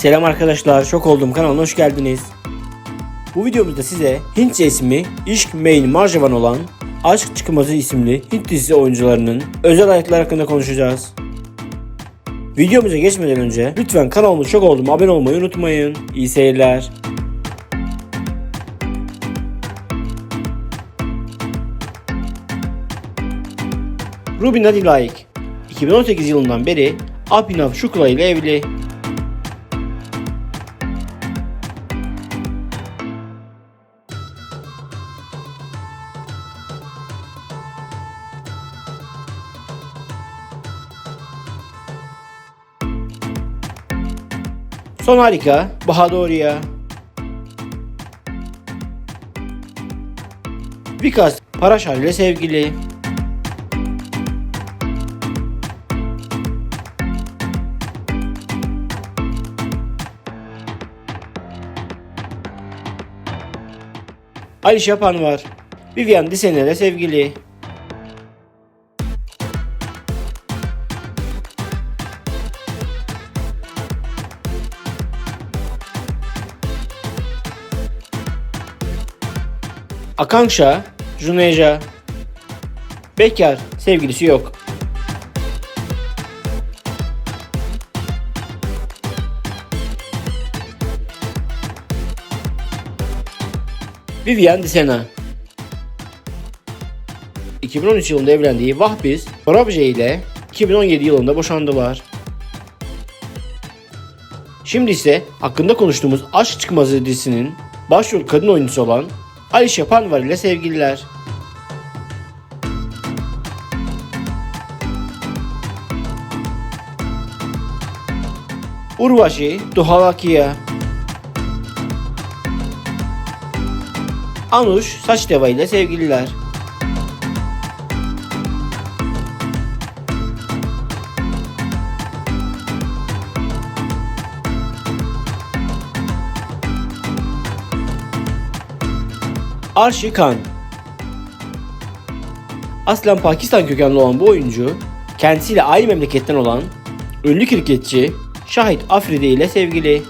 Selam arkadaşlar, şok oldum kanalına hoş geldiniz. Bu videomuzda size Hintçe ismi İşk Main Marjavan olan Aşk Çıkmazı isimli Hint dizisi oyuncularının özel hayatları hakkında konuşacağız. Videomuza geçmeden önce lütfen kanalıma şok oldum abone olmayı unutmayın. İyi seyirler. Ruby Nadilaik 2018 yılından beri Abhinav Shukla ile evli. Son harika Bahadoriya. Vikas Paraşar ile sevgili. Ali Şapan var. Vivian Disene ile sevgili. Akanksha, Juneja. Bekar, sevgilisi yok. Vivian Disena. 2013 yılında evlendiği Vahbiz Sorabje ile 2017 yılında boşandılar. Şimdi ise hakkında konuştuğumuz Aşk Çıkmazı dizisinin başrol kadın oyuncusu olan Alişe Panvar ile sevgililer. Urvashi Duhalakia Anuş Saçdeva ile sevgililer. Arşi Khan Aslen Pakistan kökenli olan bu oyuncu, kendisiyle aynı memleketten olan ünlü kriketçi Şahit Afridi ile sevgili.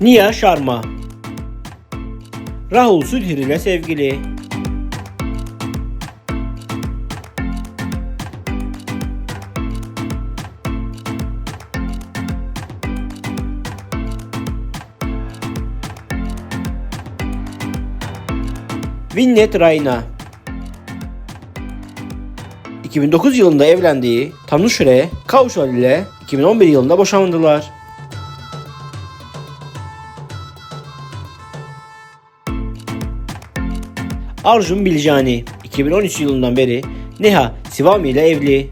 Nia Sharma Rahul Sudhir ile sevgili. Vinnet Rayna 2009 yılında evlendiği Tanushre Kaushal ile 2011 yılında boşandılar. Arjun Biljani 2013 yılından beri Neha Sivami ile evli.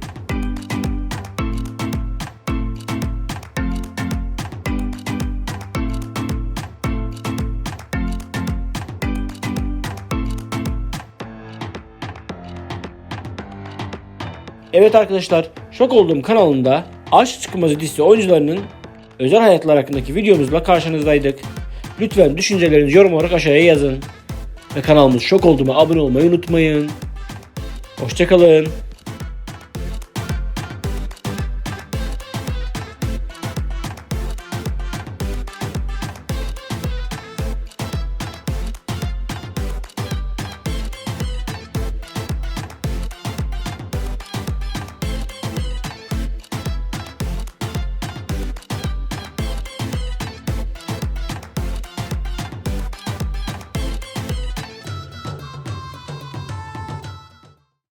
Evet arkadaşlar, Şok Olduğum kanalında Aşk Çıkmazı dizisi oyuncularının özel hayatları hakkındaki videomuzla karşınızdaydık. Lütfen düşüncelerinizi yorum olarak aşağıya yazın. Ve kanalımız Şok Olduğum'a abone olmayı unutmayın. Hoşçakalın.